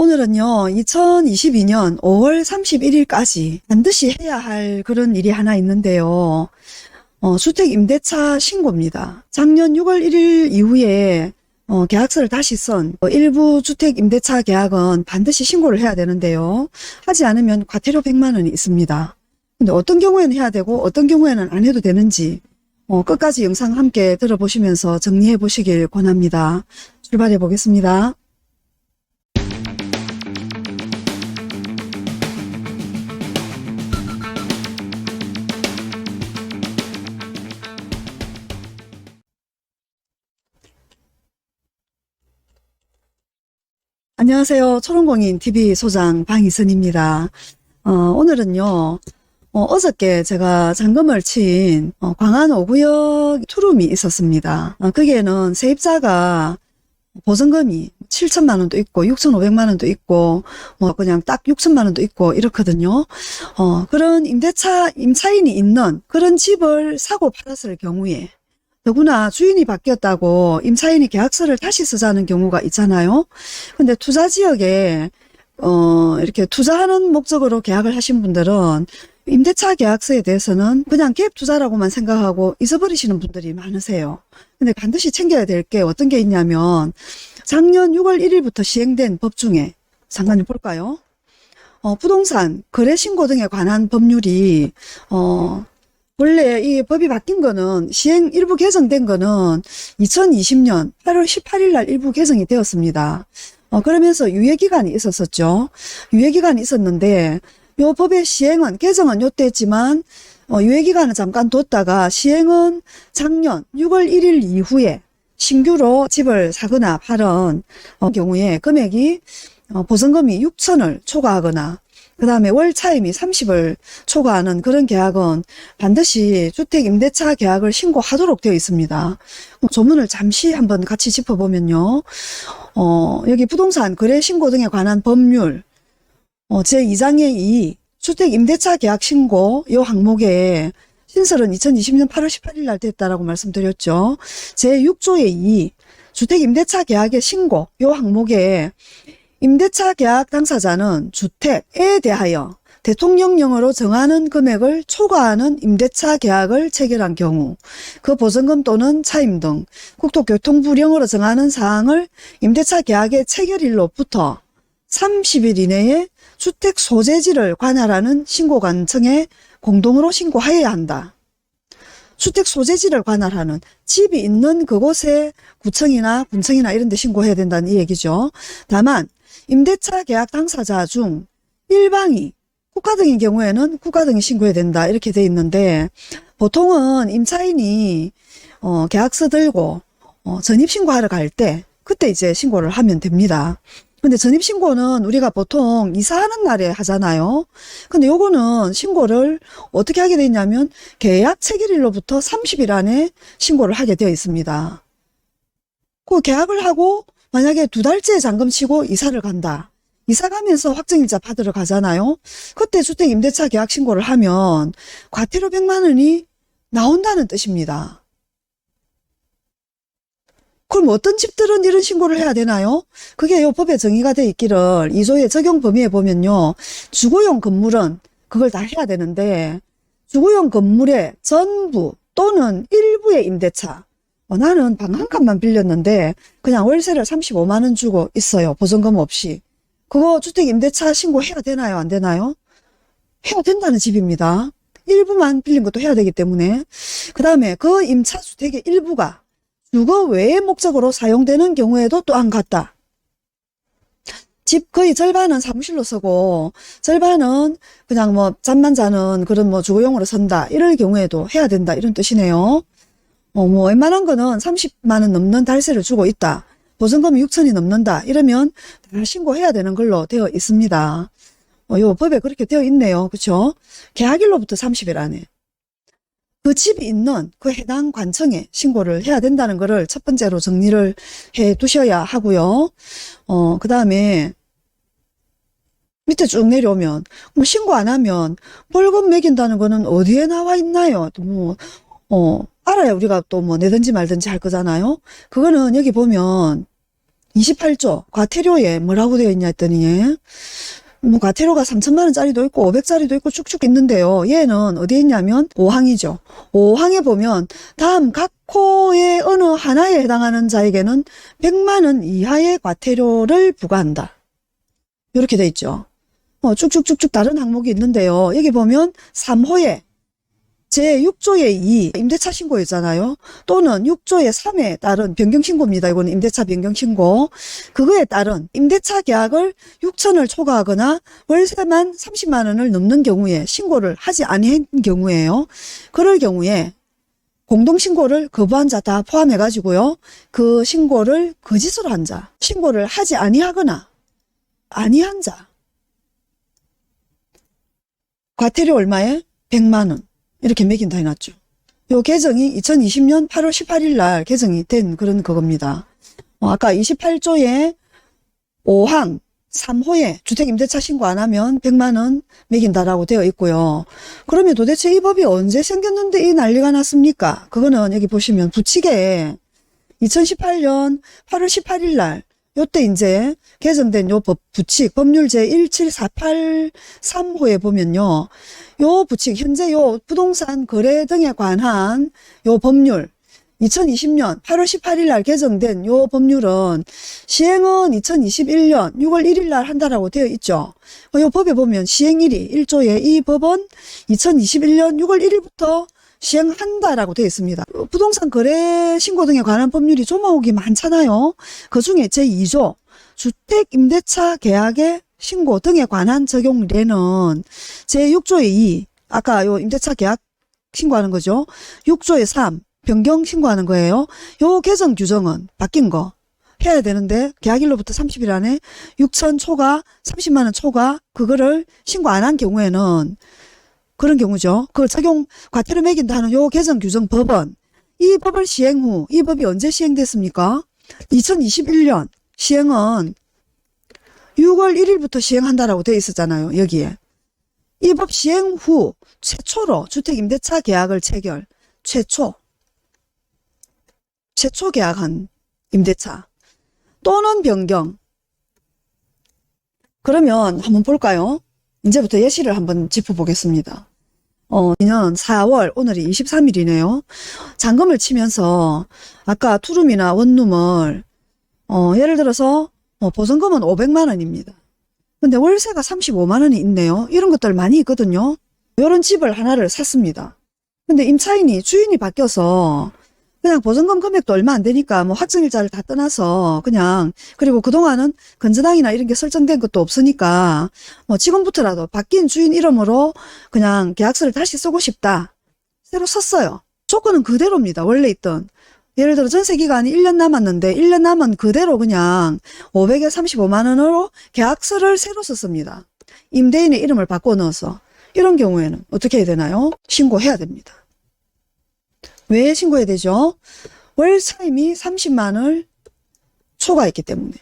오늘은요, 2022년 5월 31일까지 반드시 해야 할 그런 일이 하나 있는데요. 어, 주택 임대차 신고입니다. 작년 6월 1일 이후에 어, 계약서를 다시 쓴 어, 일부 주택 임대차 계약은 반드시 신고를 해야 되는데요. 하지 않으면 과태료 100만 원이 있습니다. 근데 어떤 경우에는 해야 되고 어떤 경우에는 안 해도 되는지 어, 끝까지 영상 함께 들어보시면서 정리해 보시길 권합니다. 출발해 보겠습니다. 안녕하세요. 초롱공인 TV 소장 방희선입니다. 어, 오늘은요, 어, 저께 제가 잔금을 친 어, 광안 5구역 투룸이 있었습니다. 어, 거기에는 세입자가 보증금이 7천만 원도 있고 6,500만 원도 있고 뭐 그냥 딱 6천만 원도 있고 이렇거든요. 어, 그런 임대차 임차인이 있는 그런 집을 사고 팔았을 경우에 더구나 주인이 바뀌었다고 임차인이 계약서를 다시 쓰자는 경우가 있잖아요. 근데 투자 지역에 어, 이렇게 투자하는 목적으로 계약을 하신 분들은 임대차 계약서에 대해서는 그냥 갭 투자라고만 생각하고 잊어버리시는 분들이 많으세요. 근데 반드시 챙겨야 될 게 어떤 게 있냐면 작년 6월 1일부터 시행된 법 중에 잠깐 볼까요? 어, 부동산 거래 신고 등에 관한 법률이 어, 원래 이 법이 바뀐 거는 시행 일부 개정된 거는 2020년 8월 18일 날 일부 개정이 되었습니다. 어, 그러면서 유예기간이 있었었죠. 유예기간이 있었는데 요 법의 시행은 개정은 요때 했지만 어, 유예기간은 잠깐 뒀다가 시행은 작년 6월 1일 이후에 신규로 집을 사거나 팔은 어, 경우에 금액이 어, 보증금이 6천을 초과하거나 그 다음에 월 차임이 30을 초과하는 그런 계약은 반드시 주택 임대차 계약을 신고하도록 되어 있습니다. 조문을 잠시 한번 같이 짚어보면요. 어, 여기 부동산 거래 신고 등에 관한 법률 어, 제2장의 2 주택 임대차 계약 신고 요 항목에 신설은 2020년 8월 18일 날 됐다라고 말씀드렸죠. 제6조의 2 주택 임대차 계약의 신고 요 항목에 임대차 계약 당사자는 주택에 대하여 대통령령으로 정하는 금액을 초과하는 임대차 계약을 체결한 경우 그 보증금 또는 차임 등 국토교통부령으로 정하는 사항을 임대차 계약의 체결일로부터 30일 이내에 주택 소재지를 관할하는 신고관청에 공동으로 신고하여야 한다. 주택 소재지를 관할하는 집이 있는 그곳에 구청이나 군청이나 이런 데 신고해야 된다는 이 얘기죠. 다만 임대차 계약 당사자 중 일방이 국가 등의 경우에는 국가 등이 신고해야 된다 이렇게 돼 있는데 보통은 임차인이 어, 계약서 들고 어, 전입 신고하러 갈 때 그때 이제 신고를 하면 됩니다. 근데 전입 신고는 우리가 보통 이사하는 날에 하잖아요. 근데 요거는 신고를 어떻게 하게 되냐면 계약 체결일로부터 30일 안에 신고를 하게 되어 있습니다. 그 계약을 하고 만약에 두 달째 잔금 치고 이사를 간다. 이사 가면서 확정일자 받으러 가잖아요. 그때 주택 임대차 계약 신고를 하면 과태료 100만 원이 나온다는 뜻입니다. 그럼 어떤 집들은 이런 신고를 해야 되나요? 그게 요 법에 정의가 돼 있기를 2조의 적용 범위에 보면요. 주거용 건물은 그걸 다 해야 되는데 주거용 건물의 전부 또는 일부의 임대차 어, 나는 방 한 칸만 빌렸는데 그냥 월세를 35만 원 주고 있어요. 보증금 없이. 그거 주택 임대차 신고해야 되나요? 안 되나요? 해야 된다는 집입니다. 일부만 빌린 것도 해야 되기 때문에. 그 다음에 그 임차 주택의 일부가 주거 외의 목적으로 사용되는 경우에도 또한 같다. 집 거의 절반은 사무실로 쓰고 절반은 그냥 뭐 잠만 자는 그런 뭐 주거용으로 쓴다. 이럴 경우에도 해야 된다. 이런 뜻이네요. 어, 뭐, 웬만한 거는 30만 원 넘는 달세를 주고 있다. 보증금이 6천이 넘는다. 이러면 다 신고해야 되는 걸로 되어 있습니다. 어, 요 법에 그렇게 되어 있네요. 그쵸? 계약일로부터 30일 안에. 그 집이 있는 그 해당 관청에 신고를 해야 된다는 거를 첫 번째로 정리를 해 두셔야 하고요. 어, 그 다음에 밑에 쭉 내려오면 뭐 신고 안 하면 벌금 매긴다는 거는 어디에 나와 있나요? 또 뭐, 어, 알아야 우리가 또 뭐 내든지 말든지 할 거잖아요. 그거는 여기 보면 28조 과태료에 뭐라고 되어 있냐 했더니 뭐 과태료가 3천만 원짜리도 있고 500짜리도 있고 쭉쭉 있는데요. 얘는 어디에 있냐면 5항이죠. 5항에 보면 다음 각 코의 어느 하나에 해당하는 자에게는 100만 원 이하의 과태료를 부과한다. 이렇게 돼 있죠. 어, 쭉쭉쭉쭉 다른 항목이 있는데요. 여기 보면 3호에 제6조의 2 임대차 신고 있잖아요. 또는 6조의 3에 따른 변경신고입니다. 이거는 임대차 변경신고. 그거에 따른 임대차 계약을 6천을 초과하거나 월세만 30만 원을 넘는 경우에 신고를 하지 아니한 경우에요. 그럴 경우에 공동신고를 거부한 자 다 포함해 가지고요. 그 신고를 거짓으로 한 자, 신고를 하지 아니하거나 아니한 자. 과태료 얼마에? 100만 원. 이렇게 매긴다 해놨죠. 요 개정이 2020년 8월 18일 날 개정이 된 그런 그겁니다. 어, 아까 28조의 5항 3호에 주택임대차 신고 안 하면 100만 원 매긴다라고 되어 있고요. 그러면 도대체 이 법이 언제 생겼는데 이 난리가 났습니까? 그거는 여기 보시면 부칙에 2018년 8월 18일 날 요때 이제 개정된 요 법 부칙 법률 제 17483호에 보면요. 요 부칙 현재 요 부동산 거래 등에 관한 요 법률 2020년 8월 18일 날 개정된 요 법률은 시행은 2021년 6월 1일 날 한다라고 되어 있죠. 요 법에 보면 시행일이 1조에 이 법은 2021년 6월 1일부터 시행한다라고 되어 있습니다. 부동산 거래 신고 등에 관한 법률이 조마옥이 많잖아요. 그 중에 제2조 주택 임대차 계약의 신고 등에 관한 적용례는 제6조의 2 아까 요 임대차 계약 신고하는 거죠. 6조의 3 변경 신고하는 거예요. 요 개정 규정은 바뀐 거 해야 되는데 계약일로부터 30일 안에 6천 초과 30만 원 초과 그거를 신고 안 한 경우에는 그런 경우죠. 그걸 적용 과태료 매긴다 하는 요 개정 규정 법은 이 법을 시행 후 이 법이 언제 시행됐습니까? 2021년 시행은 6월 1일부터 시행한다라고 되어 있었잖아요. 여기에. 이 법 시행 후 최초로 주택임대차 계약을 체결. 최초. 최초 계약한 임대차. 또는 변경. 그러면 한번 볼까요? 이제부터 예시를 한번 짚어보겠습니다. 어, 내년 4월, 오늘이 23일이네요. 잔금을 치면서 아까 투룸이나 원룸을 어, 예를 들어서 어, 보증금은 500만 원입니다. 근데 월세가 35만 원이 있네요. 이런 것들 많이 있거든요. 이런 집을 하나를 샀습니다. 근데 임차인이 주인이 바뀌어서 그냥 보증금 금액도 얼마 안 되니까 뭐 확정일자를 다 떠나서 그냥 그리고 그동안은 건전항이나 이런 게 설정된 것도 없으니까 뭐 지금부터라도 바뀐 주인 이름으로 그냥 계약서를 다시 쓰고 싶다. 새로 썼어요. 조건은 그대로입니다. 원래 있던. 예를 들어 전세 기간이 1년 남았는데 1년 남은 그대로 그냥 500에 35만 원으로 계약서를 새로 썼습니다. 임대인의 이름을 바꿔 넣어서 이런 경우에는 어떻게 해야 되나요? 신고해야 됩니다. 왜 신고해야 되죠? 월 차임이 30만을 초과했기 때문에.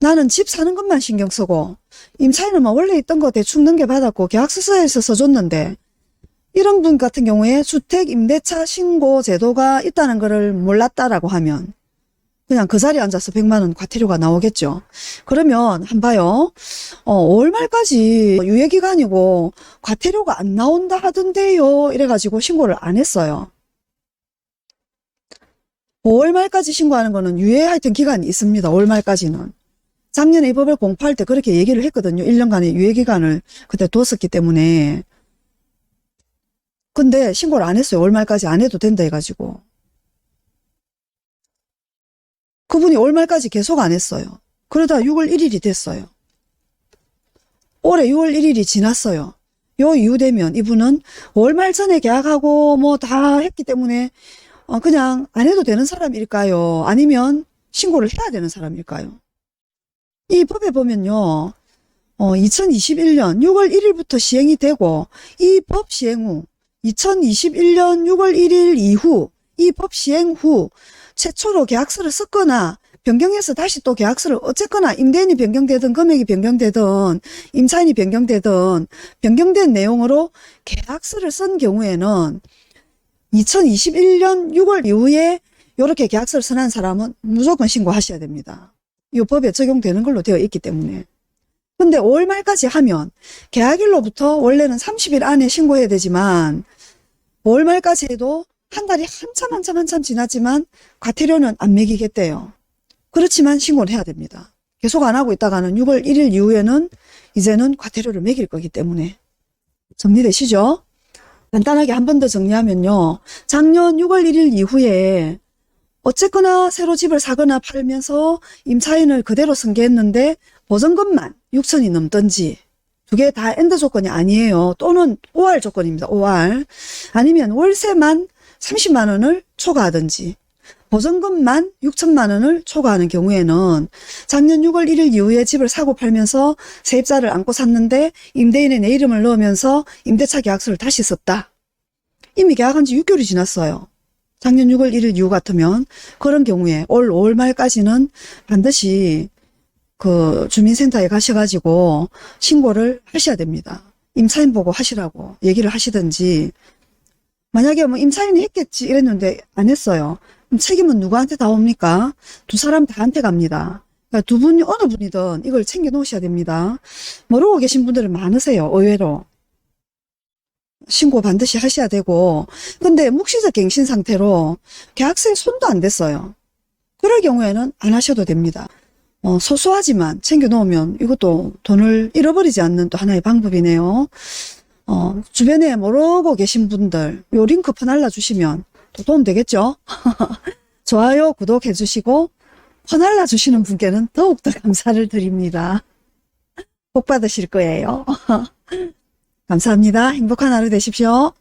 나는 집 사는 것만 신경 쓰고 임차인은 뭐 원래 있던 거 대충 넘겨받았고 계약서서에서 써줬는데 이런 분 같은 경우에 주택 임대차 신고 제도가 있다는 것을 몰랐다라고 하면 그냥 그 자리에 앉아서 100만 원 과태료가 나오겠죠. 그러면 한 봐요. 어, 5월 말까지 유예 기간이고 과태료가 안 나온다 하던데요. 이래 가지고 신고를 안 했어요. 5월 말까지 신고하는 거는 유예 하여튼 기간이 있습니다. 5월 말까지는. 작년에 이 법을 공포할 때 그렇게 얘기를 했거든요. 1년간의 유예 기간을 그때 뒀었기 때문에. 근데 신고를 안 했어요. 5월 말까지 안 해도 된다 해가지고. 그분이 올 말까지 계속 안 했어요. 그러다 6월 1일이 됐어요. 올해 6월 1일이 지났어요. 요 이후 되면 이분은 5월 말 전에 계약하고 뭐 다 했기 때문에 어, 그냥 안 해도 되는 사람일까요? 아니면 신고를 해야 되는 사람일까요? 이 법에 보면요. 어, 2021년 6월 1일부터 시행이 되고 이 법 시행 후 2021년 6월 1일 이후 이 법 시행 후 최초로 계약서를 썼거나 변경해서 다시 또 계약서를 어쨌거나 임대인이 변경되든 금액이 변경되든 임차인이 변경되든 변경된 내용으로 계약서를 쓴 경우에는 2021년 6월 이후에 이렇게 계약서를 선한 사람은 무조건 신고하셔야 됩니다. 이 법에 적용되는 걸로 되어 있기 때문에. 근데 5월 말까지 하면 계약일로부터 원래는 30일 안에 신고해야 되지만 5월 말까지 해도 한 달이 한참 한참 한참 지났지만 과태료는 안 매기겠대요. 그렇지만 신고를 해야 됩니다. 계속 안 하고 있다가는 6월 1일 이후에는 이제는 과태료를 매길 거기 때문에 정리되시죠? 간단하게 한 번 더 정리하면요. 작년 6월 1일 이후에 어쨌거나 새로 집을 사거나 팔면서 임차인을 그대로 승계했는데 보증금만 6천이 넘던지 두 개 다 엔드 조건이 아니에요. 또는 5할 조건입니다. 5할. 아니면 월세만 30만 원을 초과하든지 보증금만 6천만 원을 초과하는 경우에는 작년 6월 1일 이후에 집을 사고 팔면서 세입자를 안고 샀는데 임대인의 내 이름을 넣으면서 임대차 계약서를 다시 썼다. 이미 계약한 지 6개월이 지났어요. 작년 6월 1일 이후 같으면 그런 경우에 올 5월 말까지는 반드시 그 주민센터에 가셔가지고 신고를 하셔야 됩니다. 임차인 보고 하시라고 얘기를 하시든지 만약에 뭐 임차인이 했겠지 이랬는데 안 했어요. 그럼 책임은 누구한테 다 옵니까? 두 사람 다한테 갑니다. 그러니까 두 분이 어느 분이든 이걸 챙겨 놓으셔야 됩니다. 모르고 계신 분들은 많으세요. 의외로. 신고 반드시 하셔야 되고 근데 묵시적 갱신 상태로 계약서에 손도 안 댔어요. 그럴 경우에는 안 하셔도 됩니다. 어, 소소하지만 챙겨 놓으면 이것도 돈을 잃어버리지 않는 또 하나의 방법이네요. 어, 주변에 모르고 계신 분들 요 링크 퍼날라 주시면 또 도움 되겠죠? 좋아요, 구독해 주시고 퍼날라 주시는 분께는 더욱더 감사를 드립니다. 복 받으실 거예요. 감사합니다. 행복한 하루 되십시오.